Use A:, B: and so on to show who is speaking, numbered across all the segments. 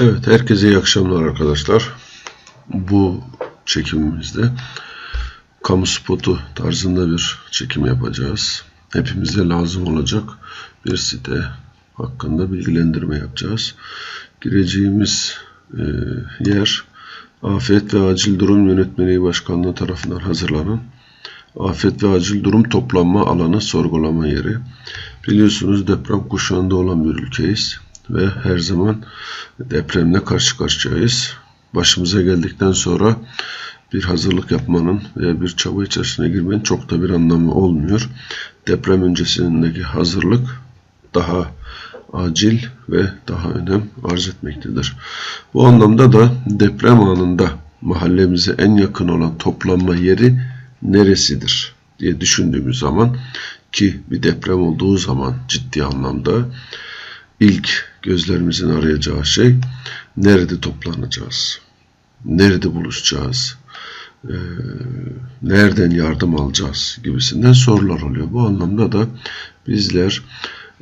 A: Evet, herkese iyi akşamlar arkadaşlar. Bu çekimimizde kamu spotu tarzında bir çekim yapacağız. Hepimize lazım olacak bir site hakkında bilgilendirme yapacağız. Gireceğimiz e, yer Afet ve Acil Durum Yönetmeliği Başkanlığı tarafından hazırlanan Afet ve Acil Durum Toplanma Alanı Sorgulama Yeri. Biliyorsunuz deprem kuşağında olan bir ülkeyiz ve her zaman depremle karşı karşıyayız. Başımıza geldikten sonra bir hazırlık yapmanın veya bir çaba içerisine girmenin çok da bir anlamı olmuyor. Deprem öncesindeki hazırlık daha acil ve daha önem arz etmektedir. Bu anlamda da deprem anında mahallemize en yakın olan toplanma yeri neresidir diye düşündüğümüz zaman ki bir deprem olduğu zaman ciddi anlamda ilk gözlerimizin arayacağı şey nerede toplanacağız? Nerede buluşacağız? Ee, nereden yardım alacağız gibisinden sorular oluyor. Bu anlamda da bizler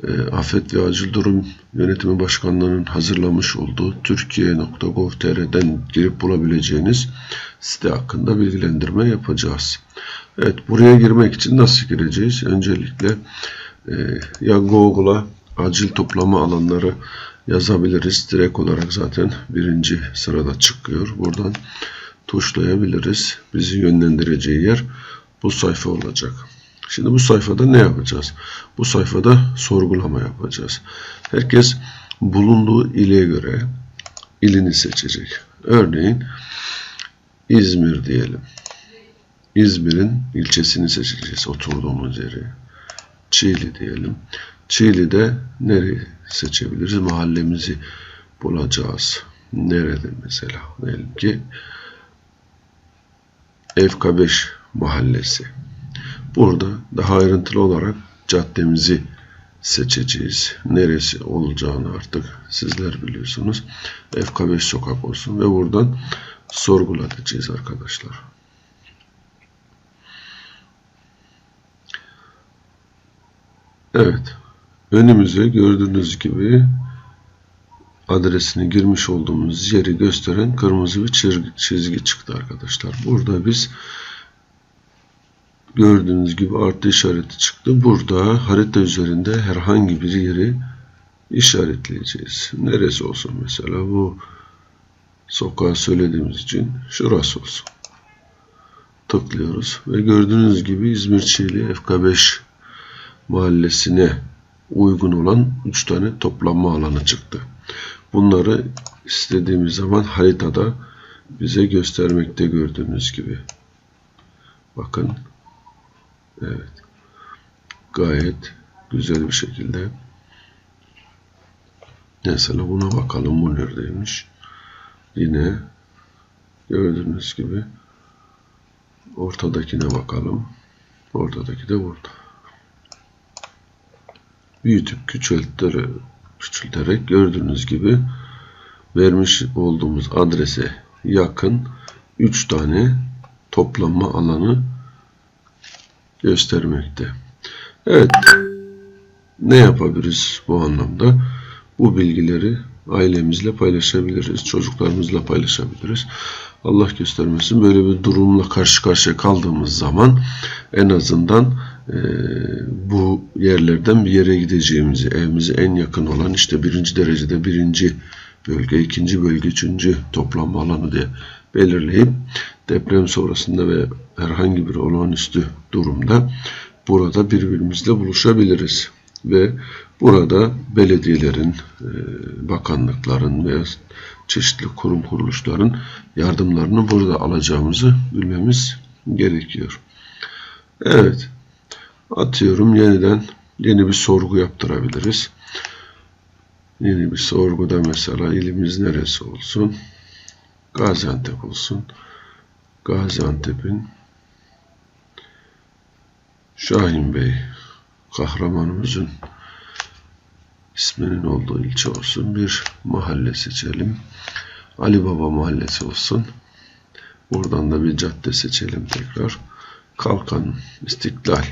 A: e, Afet ve Acil Durum Yönetimi Başkanlığı'nın hazırlamış olduğu Türkiye.gov.tr'den girip bulabileceğiniz site hakkında bilgilendirme yapacağız. Evet buraya girmek için nasıl gireceğiz? Öncelikle e, ya Google'a acil toplama alanları yazabiliriz. Direkt olarak zaten birinci sırada çıkıyor. Buradan tuşlayabiliriz. Bizi yönlendireceği yer bu sayfa olacak. Şimdi bu sayfada ne yapacağız? Bu sayfada sorgulama yapacağız. Herkes bulunduğu ile göre ilini seçecek. Örneğin İzmir diyelim. İzmir'in ilçesini seçeceğiz. Oturduğumuz yeri. Çiğli diyelim. Çiğli'de nereyi seçebiliriz? Mahallemizi bulacağız. Nerede mesela? Diyelim ki Evka5 mahallesi. Burada daha ayrıntılı olarak caddemizi seçeceğiz. Neresi olacağını artık sizler biliyorsunuz. FK5 sokak olsun ve buradan sorgulatacağız arkadaşlar. Evet. Önümüze gördüğünüz gibi adresini girmiş olduğumuz yeri gösteren kırmızı bir çizgi, çizgi çıktı arkadaşlar. Burada biz gördüğünüz gibi artı işareti çıktı. Burada harita üzerinde herhangi bir yeri işaretleyeceğiz. Neresi olsun mesela bu sokağı söylediğimiz için şurası olsun. Tıklıyoruz ve gördüğünüz gibi İzmir Çiğli FK5 mahallesine uygun olan 3 tane toplanma alanı çıktı. Bunları istediğimiz zaman haritada bize göstermekte gördüğünüz gibi. Bakın. Evet. Gayet güzel bir şekilde. Mesela buna bakalım. Bu neredeymiş? Yine gördüğünüz gibi ortadakine bakalım. Ortadaki de burada büyütüp küçülterek, küçülterek gördüğünüz gibi vermiş olduğumuz adrese yakın 3 tane toplanma alanı göstermekte. Evet. Ne yapabiliriz bu anlamda? Bu bilgileri ailemizle paylaşabiliriz, çocuklarımızla paylaşabiliriz. Allah göstermesin böyle bir durumla karşı karşıya kaldığımız zaman en azından e, yerlerden bir yere gideceğimizi, evimize en yakın olan işte birinci derecede birinci bölge, ikinci bölge, üçüncü toplanma alanı diye belirleyip deprem sonrasında ve herhangi bir olağanüstü durumda burada birbirimizle buluşabiliriz. Ve burada belediyelerin, e, bakanlıkların veya çeşitli kurum kuruluşların yardımlarını burada alacağımızı bilmemiz gerekiyor. Evet. Atıyorum yeniden yeni bir sorgu yaptırabiliriz. Yeni bir sorguda mesela ilimiz neresi olsun? Gaziantep olsun. Gaziantep'in Şahin Bey kahramanımızın isminin olduğu ilçe olsun. Bir mahalle seçelim. Ali Baba Mahallesi olsun. Buradan da bir cadde seçelim tekrar. Kalkan, İstiklal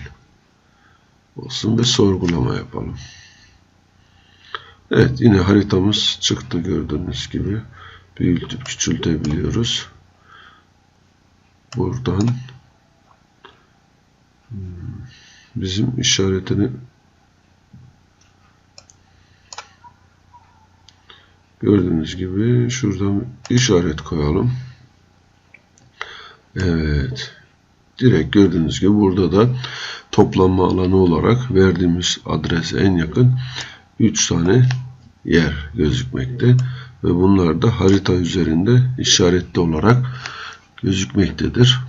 A: olsun ve sorgulama yapalım. Evet yine haritamız çıktı gördüğünüz gibi. Büyütüp küçültebiliyoruz. Buradan hmm, bizim işaretini gördüğünüz gibi şuradan işaret koyalım. Evet. Direkt gördüğünüz gibi burada da toplanma alanı olarak verdiğimiz adrese en yakın 3 tane yer gözükmekte ve bunlar da harita üzerinde işaretli olarak gözükmektedir.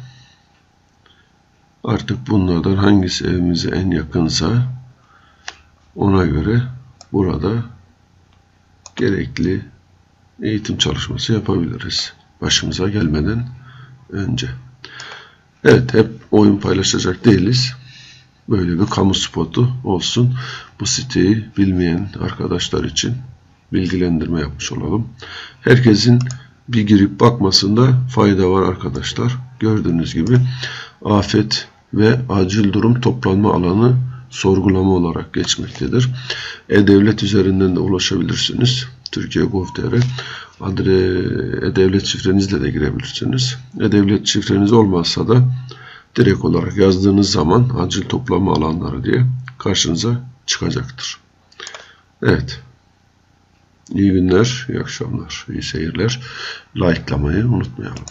A: Artık bunlardan hangisi evimize en yakınsa ona göre burada gerekli eğitim çalışması yapabiliriz. Başımıza gelmeden önce. Evet hep oyun paylaşacak değiliz. Böyle bir kamu spotu olsun. Bu siteyi bilmeyen arkadaşlar için bilgilendirme yapmış olalım. Herkesin bir girip bakmasında fayda var arkadaşlar. Gördüğünüz gibi afet ve acil durum toplanma alanı sorgulama olarak geçmektedir. E-Devlet üzerinden de ulaşabilirsiniz. Türkiye Gov.tr adre E-Devlet şifrenizle de girebilirsiniz. E-Devlet şifreniz olmazsa da direkt olarak yazdığınız zaman acil toplama alanları diye karşınıza çıkacaktır. Evet. İyi günler, iyi akşamlar, iyi seyirler. Like'lamayı unutmayalım.